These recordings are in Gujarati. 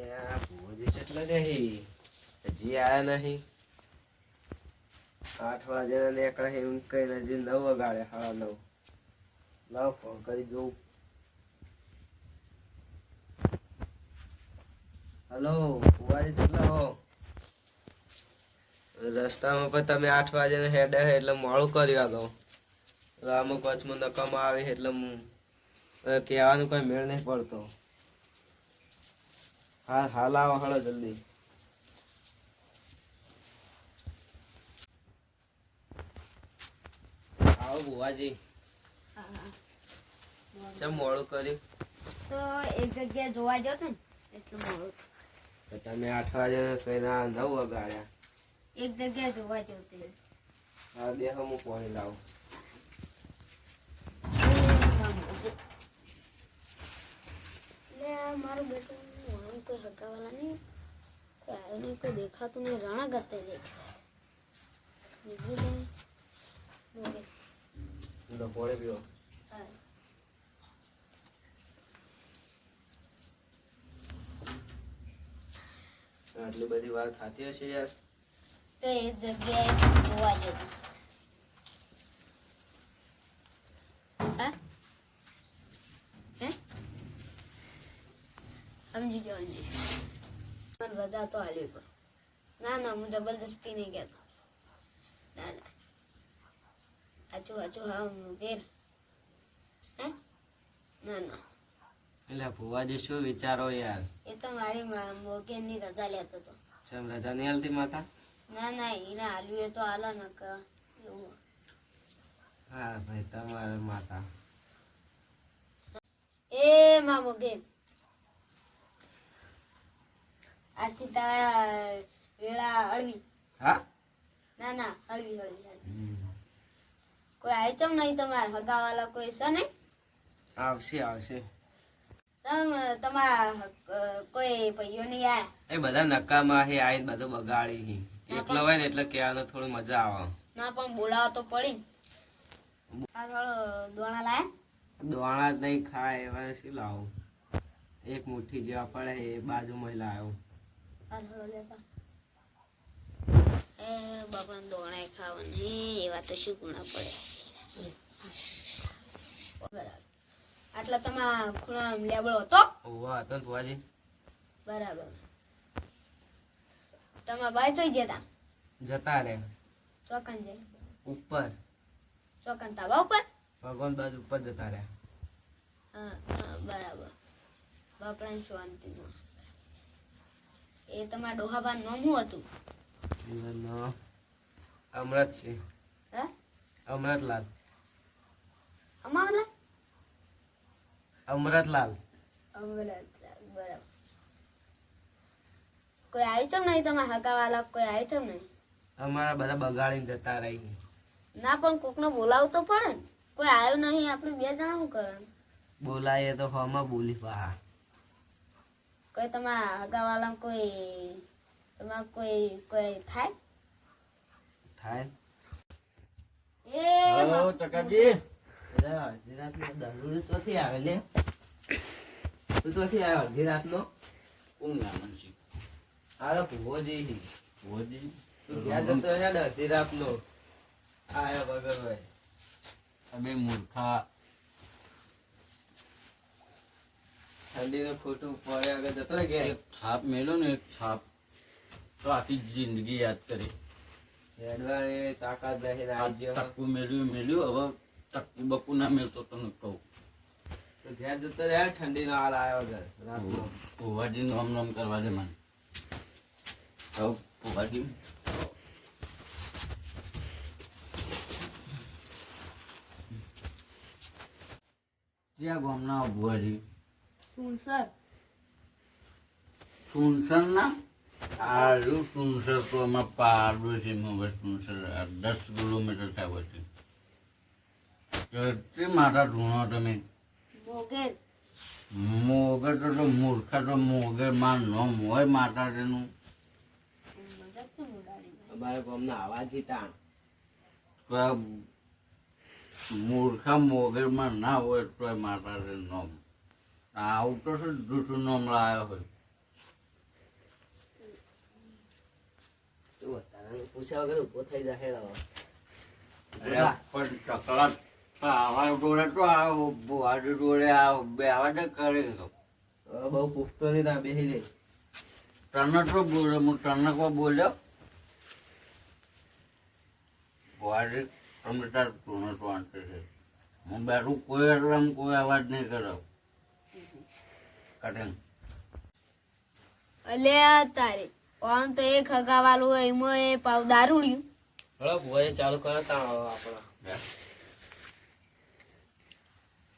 આ ભુવોજી કેટલા નહીં હજી આયા નહીં. આઠ વાગે નીકળે છે એમ કહીને હજી નવ વગાડે હા, નવ. લાવ ફોન કરી જોઉં. હલો, ભુવાજી કેટલા હો? રસ્તામાં પણ તમે આઠ વાગે હેડે એટલે મોડું કર્યું આગળ અમુક વચમાં નકામ આવે એટલે હું હવે કહેવાનું કોઈ મેળ નહીં પડતો. હા હાલ આવો હાલો જલ્દી. આવો બુવાજી ચમ મોડું કર્યું? તો એક જગ્યાએ જોવા જતો ને એટલું મોડું. તમે આઠ વાગે કહીને આ નવ વગાડ્યા. એક જગ્યાએ જોવા જતી હા બે હું પાણી લાવું. એટલે મારું બેટું. આમ કોઈ હગાવાલા નહીં કોઈ આવ્યો નહીં કોઈ દેખાતું નહીં રાણા કરતા જાય છે. આટલી બધી વાર થતી હશે યાર. તો એક જગ્યાએ જોવા જતું ગયો સમજી મને રજા તો હાલવી પડે ના ના હું જબરદસ્તી નહીં કહેતો. ના ના. આચું આચું હા હું ઘેર. હે? ના ના. એટલે ભુવાજી શું વિચારો યાર? એ તો મારી મોગેનની રજા લેતો હતો ચમ રજા નહીં હાલતી માતા? ના ના એને હાલવી એ તો હાલો ન એવું. હા ભાઈ તમારે માતા. એ મા મોગેન. આજથી તારા વેળા હળવી. હા? ના ના હળવી હળવી. કોઈ ચમ નહીં તમારા હગાવાલા કોઈ છે ને આવશે આવશે. તમ તમારા કોઈ ભાઈઓ નહીં આયા? એ બધા નકામાં હે આઈ બધું બગાડી એકલો હોય ને એટલે કહેવાનું થોડું મજા આવે. ના પણ બોલાવો તો પડી. આ થોડો દોણા લાયા? દોણા જ નહીં ખાય એવા શું લાવું? એક મુઠ્ઠી જેવા પડે એ બાજુ મહિલા આવ્યો આ થોડો લેતા. એ બાપડા દોણા ખાવાની એવા તો શું ગુણા પડે આટલા તમારા ખૂણા લેબડો હતો? ભુવાજી. બરાબર. તમારા જતા રે. ચોકન જે ઉપર. ચોકન તાબા ઉપર? ભગવાન બાજુ ઉપર જતા રહ્યા હા હા બરાબર. બાપડાની શાંતિમાં એ તમારા ડોહાબા નામ શું હતું? એનું નામ અમૃત છે. હે? અમૃતલાલ અમાવલા અમૃતલાલ અમરત બરાબર. કોઈ આવ્યું છે નહીં તમારા હકાવાલા? કોઈ આવ્યું છે નહીં? અમારા બધા બગાડીને જતા રહી ના પણ કોકને બોલાવવું તો પડે કોઈ આવ્યું નહીં આપણે બે જણા શું કરવાનું? બોલાય તો હમાં બોલી પા કોઈ તમારા હગાવાલા કોઈ તમારે કોઈ કોઈ થાય? થાય. એ ટકાજી. દરોડો ચોથી આવે લે. તું ચોથી આવ્યો અડધી રાતનો નામ છે? આલો ભુવોજી ભોજી તું ઘેર જતો હે અડધી રાતનો આયો વગર હોય. તમે મૂર્ખા. ઠંડીનું ફોટો પડે આગળ જતો રે ગયા એક છાપ મેળ્યો ને એક છાપ. તો આખી જિંદગી યાદ કરી. હેડવાની તાકાત આવી ગયો ટક્કુ મેળ્યું મેળ્યું હવે ટક્કુ બક્કુ ના મેળતો તને કહું. તો ઘેર જતો રે ઠંડીનો હાલ આવ્યો ઘર ભુવાજી નોમ નોમ કરવા દે મને. કહું ભુવાજી જ્યાં ગામના ભુવાજી શું સર સુનસર. ના આલુ સુનસર તો અમાર છે મગર સુનસર. દસ કિલોમીટર થાય છે કેટલી માતા ધૂણો તમે. મોગેર. મોગર તો તો મૂર્ખા તો મોગરમાં નોમ હોય માતાજીનું. તેનું અમારે ગામના આવાજ હિતા તો આ મૂર્ખા મોગરમાં ના હોય તો માતાજીનું નોમ આવું તો શું જૂઠું નો હમણાં આવ્યો હોય પૂછ્યા વગર ઊભો થઈ જાય પણ ચકલા આવા જોડે તો આ જોડે આ બે આવા કરે તો. બહુ પૂછતો નહીં બોલ્યો હું તને કો બોલ્યો? વાડે તમને તાર તું તો આંટે છે. હું બેઠું કોઈ એટલે કોઈ અવાજ નહીં કરાવું. કઠિન અલે તારે ઓમ તો એ ખગાવાલું હોય એમાં એ પાવ દારૂડ્યું. હળો ભુવાજી ચાલુ કરો તા આપણા.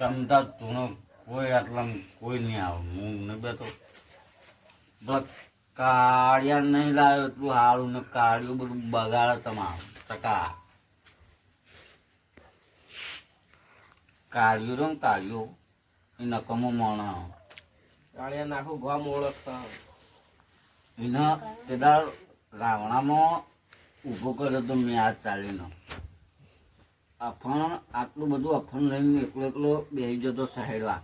તમતા તું કોઈ આટલા કોઈ નહીં આવે. હું ને બેઠો. બસ કાળિયા નહીં લાવ્યો એટલું સારું ને કાળિયું બધું બગાડે તમારું. ચકા કાળિયું રમ કાળિયું. એ નકમો મોણા કાળિયા નાખું ગોમ ઓળખતા એને પેલા રાવણામાં ઊભો કર્યો તો મેં હાથ ચાલીનો. અફણ આટલું બધું અફણ લઈને એકલો એકલો બેસી જતો સહેડવા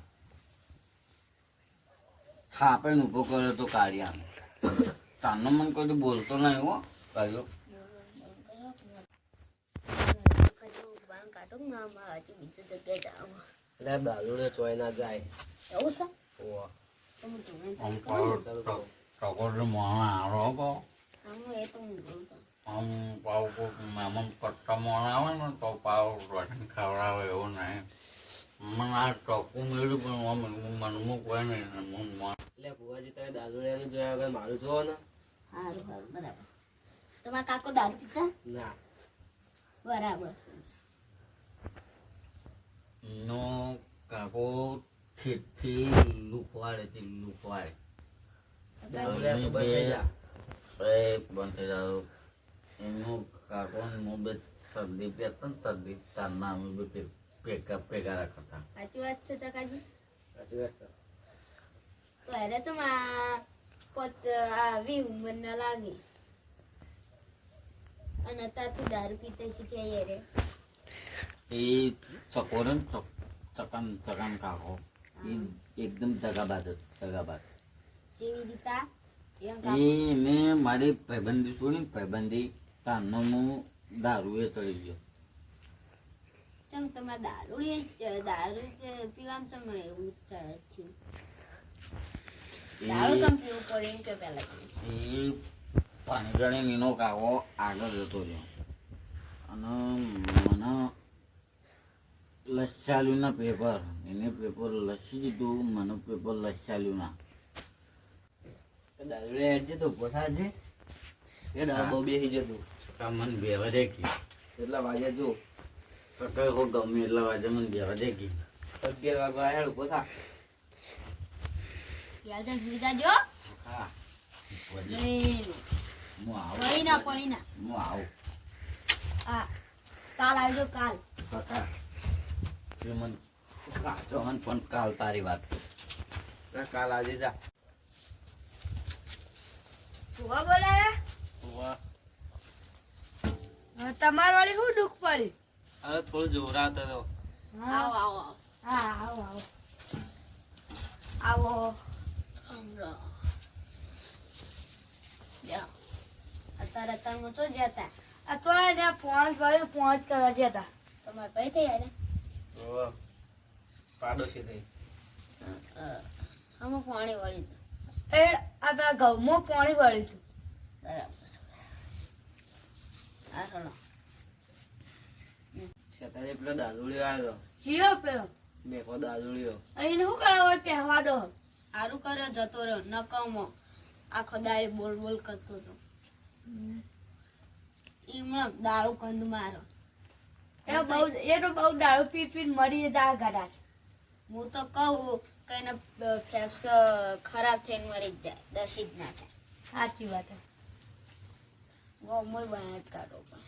થાપે ઊભો કર્યો તો કાળિયા તાનો મને કોઈ બોલતો નહીં હો ના જાવ એટલે ચોય ના જાય. એવું છે? ઓવા તો હું જોઈને આમ ચાલુ પાવ કરું ટકોર મોણા આરો કો આમ એ તો હું જોઉં તો આમ પાવ કોક મહેમાન mà nó આવે ને તો પાવ રોટલી ખવડાવે એવું નહીં મને આ ટોકું મળ્યું પણ આમ મનમાં કોઈ નહીં ને હું મોણ એટલે ભુવાજી તમે દારૂડિયાને જોયા વગર મારું જોવો ને સારું સારું બરાબર. તમારા કાકો દારૂ પીતા ના બરાબર છે નો કાકો ઠીકથી લુકવાડે તે લુકવાડે દારૂડિયા તો બંધ થઈ જા એ બંધ થઈ જાવ એનો કાકો હું બે શરદી પહેરતા ને શરદી તારના અમે બે પે- ભેગા ભેગા રાખતા. સાચી વાત છે ચકાજી? સાચી વાત છે. તો હેરે તો માં પોચ આવી ઉંમરના લાગે. અને ત્યાંથી દારૂ પીતા શીખ્યા યારે એ ચકોરે ને ચક ચકન ચકન કાકો. એકદમ જગાબાદ જ, જગાબાદ જેવી એ મેં મારી ભાઈબંધી શું ને ભાઈબંધી તાનો હું દારૂ એ ચડી ગયો. ચમ તમારે દારૂ એ દારૂ પીવામાં ચમ એવું જ થયું દારૂ ચમ પીવું પડે એમ કે પહેલા એ પાણીગણી નીનો કાકો આગળ જતો રહ્યો. અને મને લસ્સાલ્યુના પેપર. એને પેપર લસી દીધું મને પેપર લસ્સાલ્યુના દારૂડિયા હેડજે તો ઊભો થાજે એ દારૂ બહુ બેસી જતું. મને બેવા દે કી. એટલા વાગે જો. તો હો ગમે એટલા વાગે મને બેવા દે કી. અગિયાર વાગવા હેડ ઊભો થા. યાર તો સુવિધા હા. હું આવું. ના પડી ના. હું આવું. હા. કાલ આવજો કાલ. તે મને કાચો હન પણ કાલ તારી વાત કાલ આજે જા. ફુવા બોલાયા? ફુવા. તમાર વાળી શું દુઃખ પડી? અરે થોડું જોરાતો તો આવો આવો આવો. હા આવો આવો. આવો. અત્યારે તમે તો જતા અથવા તો એને ફોન કર્યો ફોન કરવા જતા તમારે ભાઈ થઈ યાર ઓવા. પાડોશી થઈ. અમે પાણી વળી છે એ આપણા ઘઉંમાં પાણી ભર્યું હતું બરાબર છે. હા ચલો છતાંય પેલો દારૂડિયો આવ્યો જીઓ પેલો. મેકો દારૂડિયો અહીં શું કરાવો? પહેવા દો. સારું કર્યો જતો રહ્યો નકામો. આખો દાડી બોલ બોલ કરતો હતો. એમણે દારૂ કંદ મારો. એ બહુ એનો બહુ દારૂ પી પી મરી જા ગડા હું તો કહું કે એને ફેફસ ખરાબ થઈને મરી જ જાય દર્શિત ના થાય. સાચી વાત છે. ગોમોય બનાવી કાઢો પણ.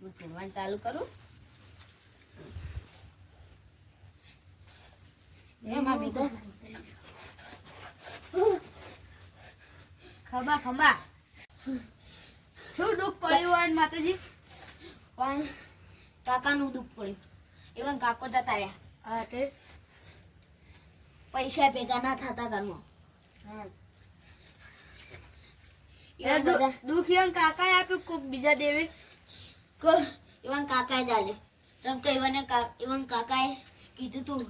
હું જોવાનું ચાલુ કરું? ખમા ખમા શું દુઃખ પડ્યું માતાજી? પણ કાકાનું દુઃખ પડ્યું. Even કાકો જતા રહ્યા. હા તે. પૈસા ભેગા ના થતા ઘરમાં. એવા દુઃખ ઈવન કાકાએ આપ્યું કોક બીજા દેવે. કો- ઈવન કાકાએ ચાલે જેમ કે ઈવને કા- કાકાએ કીધું તું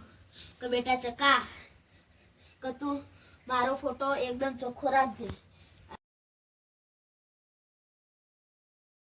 કે બેટા ચકા કે તું મારો ફોટો એકદમ ચોખ્ખો રાખજે.